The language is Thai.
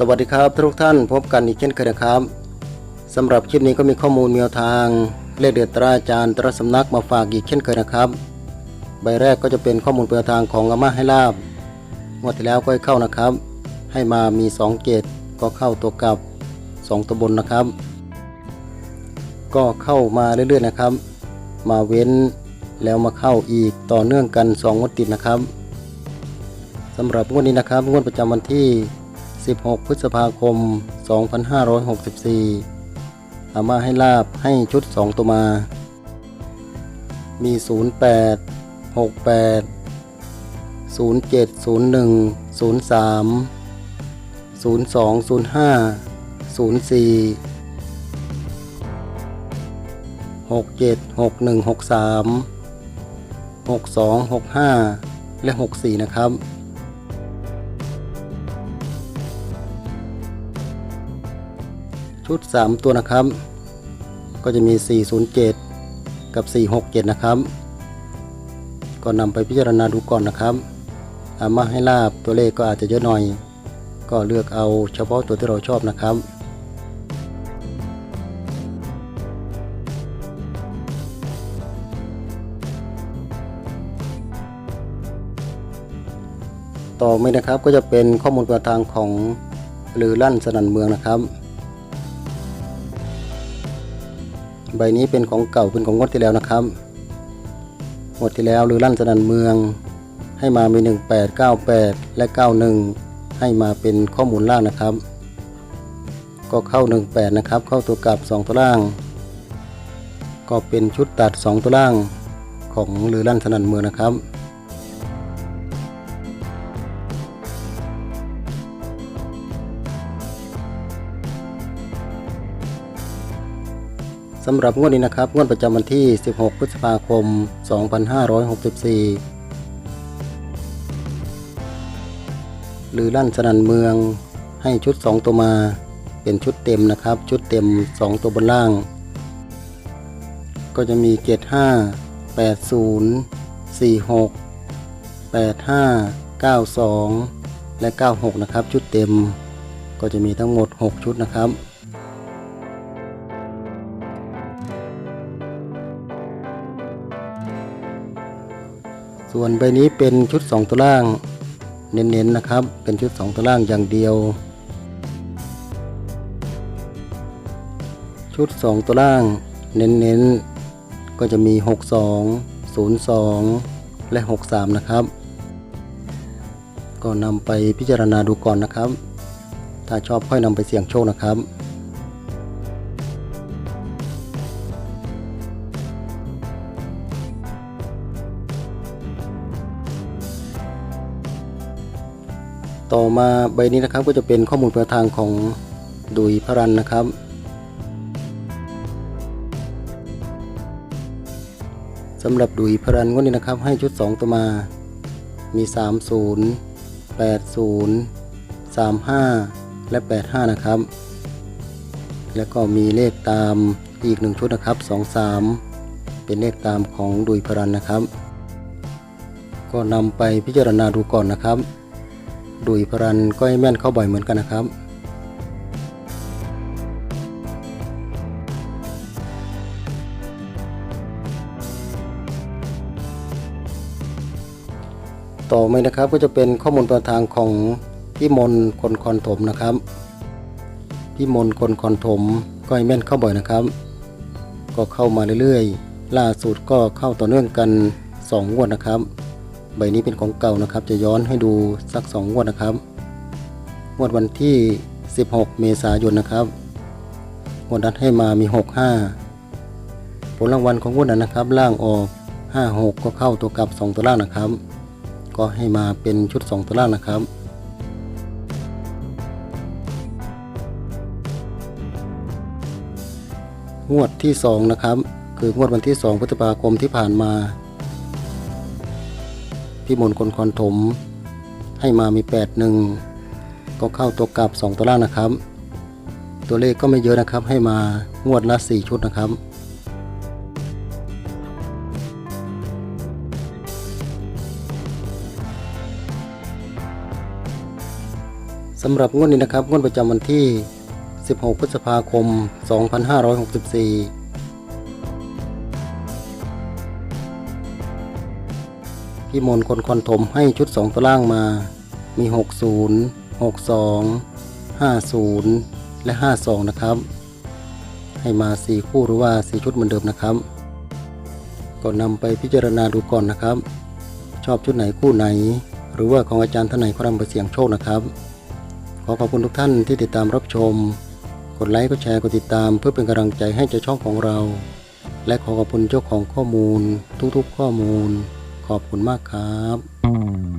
สวัสดีครับทุกท่านพบกันอีกเช่นเคยนะครับสำหรับคลิปนี้ก็มีข้อมูลแนวทางเลขเด็ดตราอาจารย์ตราสำนักมาฝากอีกเช่นเคยนะครับ ใบแรกก็จะเป็นข้อมูลเปนแนวทางของอาม่าให้ลาบงวดที่แล้วก็ให้เข้านะครับ ให้มามี2เกตก็เข้าตัวกับ 2 ตัวบนนะครับ ก็เข้ามาเรื่อยๆนะครับ มาเว้นแล้วมาเข้าอีกต่อเนื่องกัน 2 งวดติดนะครับสำหรับงวดนี้นะครับงวดประจำวันที่ 16 พฤษภาคม 2564อามาให้ลาบให้ชุด 2 ตัวมา มี 08 68 07 01 03 02 05 04 67 61 63 62 65 และ 64 นะครับ ชุด 3 ตัวนะครับ ก็จะมี 407 กับ 467 นะครับก็นำไปพิจารณาดูก่อนนะครับอามาให้ลาบตัวเลขก็อาจจะเยอะหน่อย ก็เลือกเอาเฉพาะตัวที่เราชอบนะครับ ต่อไปนะครับก็จะเป็นข้อมูลประทางของลือลั่นสนันเมืองนะครับ ใบนี้เป็นของเก่าเป็นของงวดที่แล้วนะครับงวดที่แล้วลือลั่นสนันเมือง ให้มามี 1898 และ 91 ให้มาเป็นข้อมูลล่างนะครับ ก็เข้า 18 นะครับ เข้าตัวกลับ 2 ตัวล่าง ก็เป็นชุดตัด 2 ตัวล่างของลือลั่นสนันเมืองนะครับ สำหรับงวดนี้นะครับ งวดประจำวันที่ 16 พฤษภาคม 2564 หรือลั่นสนันเมืองให้ชุด 2 ตัวมาเป็นชุดเต็มนะครับ ชุดเต็ม 2 ตัวบนล่าง ก็จะมี 75 80 46 85 92 และ 96 นะครับ ชุดเต็มก็จะมีทั้งหมด 6 ชุดนะครับ ส่วนใบนี้เป็นชุด 2 ตัวล่าง เน้นๆนะครับ เป็นชุด 2 ตัวล่างอย่างเดียว ชุด 2 ตัวล่าง เน้นๆ ก็จะมี 62 02 และ 63 นะครับ ก็นำไปพิจารณาดูก่อนนะครับ ถ้าชอบค่อยนำไปเสี่ยงโชคนะครับ ต่อมาใบนี้นะครับก็จะเป็นข้อมูลประทางของดุยพรันนะครับ สำหรับดุยพรันงวดนี้นะครับให้ชุด 2 ตัวมา มี 30 80 35 และ 85 นะครับ แล้วก็มีเลขตามอีกหนึ่งชุดนะครับ 23 เป็นเลขตามของดุยพรันนะครับ ก็นำไปพิจารณาดูก่อนนะครับ ดุยพรันก็ให้แม่นเข้าบ่อยเหมือนกันนะครับ ต่อไปนะครับก็จะเป็นข้อมูลประทางของพี่มนคนคอนถมนะครับ พี่มนคนคอนถมก็ให้แม่นเข้าบ่อยนะครับ ก็เข้ามาเรื่อยๆ ล่าสุดก็เข้าต่อเนื่องกัน2งวดนะครับ ใบนี้เป็นของเก่านะครับ จะย้อนให้ดูสัก2งวดนะครับ งวดวันที่ 16 เมษายนนะครับ งวดนั้นให้มามี 65 ผลรางวัลของงวดนั้นนะครับ ล่างออก 56 ก็เข้าตัวกลับ 2 ตัวล่างนะครับ ก็ให้มาเป็นชุด 2 ตัวล่างนะครับงวดที่ 2 นะครับ คืองวดวันที่ 2 พฤษภาคมที่ผ่านมา พี่มนต์คนคอนถม ให้มามี 8 1 ก็เข้าตัวกลับ 2 ตัวล่างนะครับ ตัวเลขก็ไม่เยอะนะครับ ให้มางวดละ 4 ชุดนะครับสำหรับงวดนี้นะครับงวดประจำวันที่ 16 พฤษภาคม 2564 พี่มนคนคอนถมให้ชุด 2 ตัวล่างมา มี 60 62 50 และ 52 นะครับ ให้มา 4 คู่หรือว่า 4 ชุดเหมือนเดิมนะครับ ก็นำไปพิจารณาดูก่อนนะครับ ชอบชุดไหนคู่ไหน หรือว่าของอาจารย์ท่านไหนก็นำไปเสี่ยงโชคนะครับ ขอขอบคุณทุกท่านที่ติดตามรับชม กดไลค์กดแชร์กดติดตามเพื่อเป็นกำลังใจให้เจ้าช่องของเราและขอขอบคุณเจ้าของข้อมูลทุกๆข้อมูล ขอบคุณมากครับ